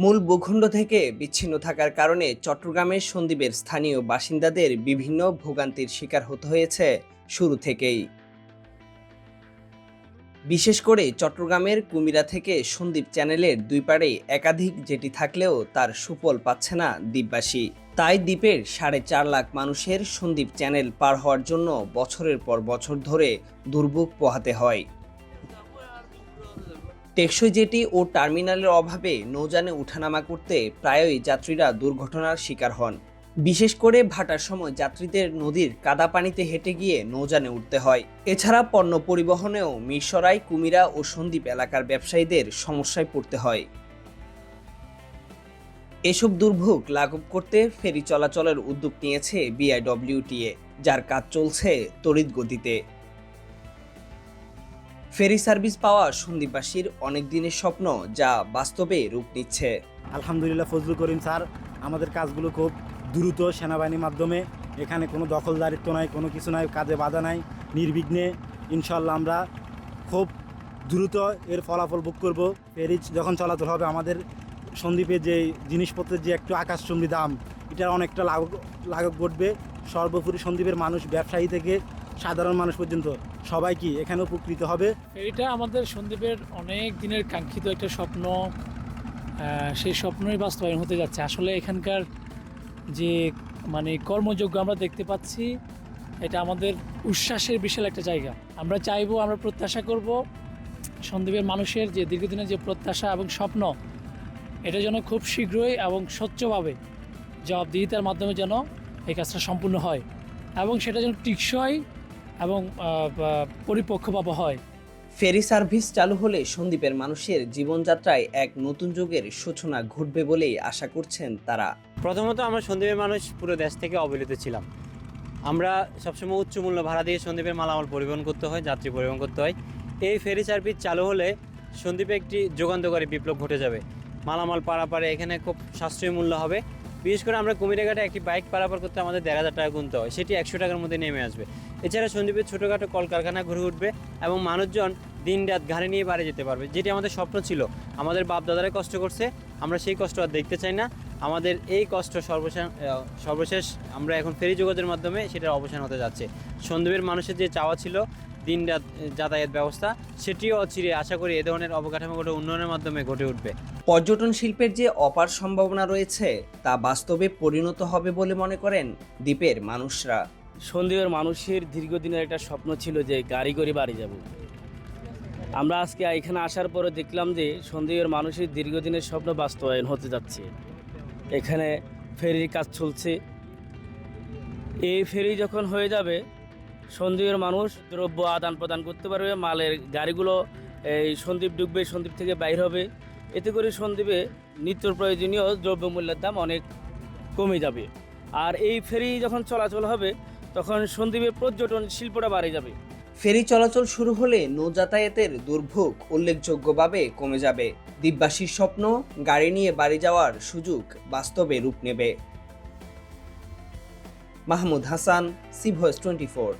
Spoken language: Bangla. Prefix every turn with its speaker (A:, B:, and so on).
A: মূল ভূখণ্ড থেকে বিচ্ছিন্ন থাকার কারণে চট্টগ্রামের সন্দ্বীপের স্থানীয় বাসিন্দাদের বিভিন্ন ভোগান্তির শিকার হতে হয়েছে শুরু থেকেই। বিশেষ করে চট্টগ্রামের কুমিরা থেকে সন্দ্বীপ চ্যানেলের দুই পাড়ে একাধিক জেটি থাকলেও তার সুফল পাচ্ছে না দ্বীপবাসী। তাই দ্বীপের সাড়ে চার লাখ মানুষের সন্দ্বীপ চ্যানেল পার হওয়ার জন্য বছরের পর বছর ধরে দুর্ভোগ পোহাতে হয়। টেকসই জেটি ও টার্মিনালের অভাবে নৌযানে উঠানামা করতে প্রায়ই যাত্রীরা দুর্ঘটনার শিকার হন। বিশেষ করে ভাটার সময় যাত্রীদের নদীর কাদা পানিতে হেঁটে গিয়ে নৌযানে উঠতে হয়। এছাড়া পণ্য পরিবহনেও মিরসরাই, কুমিরা ও সন্দ্বীপ এলাকার ব্যবসায়ীদের সমস্যায় পড়তে হয়। এসব দুর্ভোগ লাঘব করতে ফেরি চলাচলের উদ্যোগ নিয়েছে বিআইডব্লিউটিএ, যার কাজ চলছে তড়িৎ গতিতে। ফেরি সার্ভিস পাওয়া সন্দ্বীপবাসীর অনেক দিনের স্বপ্ন যা বাস্তবে রূপ নিচ্ছে।
B: আলহামদুলিল্লাহ ফজলুল করিম স্যার, আমাদের কাজগুলো খুব দ্রুত সেনাবাহিনীর মাধ্যমে। এখানে কোনো দখলদারিত্ব নাই, কোনো কিছু নাই, কাজে বাধা নাই, নির্বিঘ্নে ইনশাল্লাহ আমরা খুব দ্রুত এর ফলাফল বুক করব। ফেরি যখন চলাচল হবে, আমাদের সন্দ্বীপে যে জিনিসপত্রের যে একটু আকাশচুম্বী দাম, এটার অনেকটা লাঘব লাঘব ঘটবে। সর্বোপরি সন্দ্বীপের মানুষ, ব্যবসায়ী থেকে সাধারণ মানুষ পর্যন্ত সবাই কি এখানে উপকৃত হবে?
C: ফেরিটা আমাদের সন্দীপের অনেক দিনের কাঙ্ক্ষিত একটা স্বপ্ন। সেই স্বপ্নই বাস্তবায়ন হতে যাচ্ছে। আসলে এখানকার যে মানে কর্মযোগ্য আমরা দেখতে পাচ্ছি, এটা আমাদের উচ্ছ্বাসের বিশাল একটা জায়গা। আমরা চাইব, আমরা প্রত্যাশা করব সন্দীপের মানুষের যে দীর্ঘদিনের যে প্রত্যাশা এবং স্বপ্ন, এটা যেন খুব শীঘ্রই এবং স্বচ্ছভাবে জবাবদিহিতার মাধ্যমে যেন এই কাজটা সম্পূর্ণ হয় এবং সেটা যেন টিকসই এবং পরিপক্কভাবে হয়।
A: ফেরি সার্ভিস চালু হলে সন্দ্বীপের মানুষের জীবনযাত্রায় এক নতুন যুগের সূচনা ঘটবে বলেই আশা করছেন তারা।
D: প্রথমত আমরা সন্দীপের মানুষ পুরো দেশ থেকে অবহেলিত ছিলাম। আমরা সবসময় উচ্চ মূল্য ভাড়া দিয়ে সন্দীপের মালামাল পরিবহন করতে হয় যাত্রী পরিবহন করতে হয়। এই ফেরি সার্ভিস চালু হলে সন্দীপে একটি যুগান্তকারী বিপ্লব ঘটে যাবে। মালামাল পারাপারে এখানে খুব সাশ্রয়ী মূল্য হবে। বিশেষ করে আমরা কুমিরাঘাটে একটি বাইক পারাপার করতে আমাদের দেড় হাজার টাকা গুনতে হয়। সেটি একশো টাকার মধ্যে নেমে আসবে। এছাড়া সন্দীপের ছোটোখাটো কলকারখানা ঘুরে উঠবে এবং মানুষজন দিন রাত ঘাড়ে নিয়ে বাড়ি যেতে পারবে, যেটি আমাদের স্বপ্ন ছিল। আমাদের বাপ দাদারা কষ্ট করছে, আমরা সেই কষ্ট আর দেখতে চাই না। আমাদের এই কষ্ট সর্বশেষ সর্বশেষ আমরা এখন ফেরি যোগাযোগের মাধ্যমে সেটার অবসান হতে যাচ্ছে। সন্দীপের মানুষের যে চাওয়া ছিল, দিন রাত যাতায়াত ব্যবস্থা, সেটিও অচিরে আশা করি এ ধরনের অবকাঠামোগত উন্নয়নের মাধ্যমে ঘটে উঠবে।
A: পর্যটন শিল্পের যে অপার সম্ভাবনা রয়েছে, তা বাস্তবে পরিণত হবে বলে মনে করেন দ্বীপের মানুষরা।
E: সন্দেহের মানুষের দীর্ঘদিনের একটা স্বপ্ন ছিল যে গাড়ি করে বাড়ি যাব। আমরা আজকে এখানে আসার পরে দেখলাম যে সন্দেহের মানুষের দীর্ঘদিনের স্বপ্ন বাস্তবায়ন হতে যাচ্ছে। এখানে ফেরির কাজ চলছে। এই ফেরি যখন হয়ে যাবে সন্দ্বীপের মানুষ দ্রব্য আদান প্রদান করতে পারবে, মালের গাড়িগুলো এই সন্দ্বীপ ডুববে, সন্দ্বীপ থেকে বাইর হবে। এতে করে সন্দ্বীপে নিত্য প্রয়োজনীয় দ্রব্যমূল্যের দাম অনেক কমে যাবে। আর এই ফেরি যখন চলাচল হবে, তখন সন্দ্বীপে পর্যটন শিল্পটা বাড়ে যাবে।
A: ফেরি চলাচল শুরু হলে নৌ যাতায়াতের দুর্ভোগ উল্লেখযোগ্যভাবে কমে যাবে। দ্বীপবাসীর স্বপ্ন, গাড়ি নিয়ে বাড়ি যাওয়ার সুযোগ বাস্তবে রূপ নেবে। Mahmud Hasan C voice twenty four.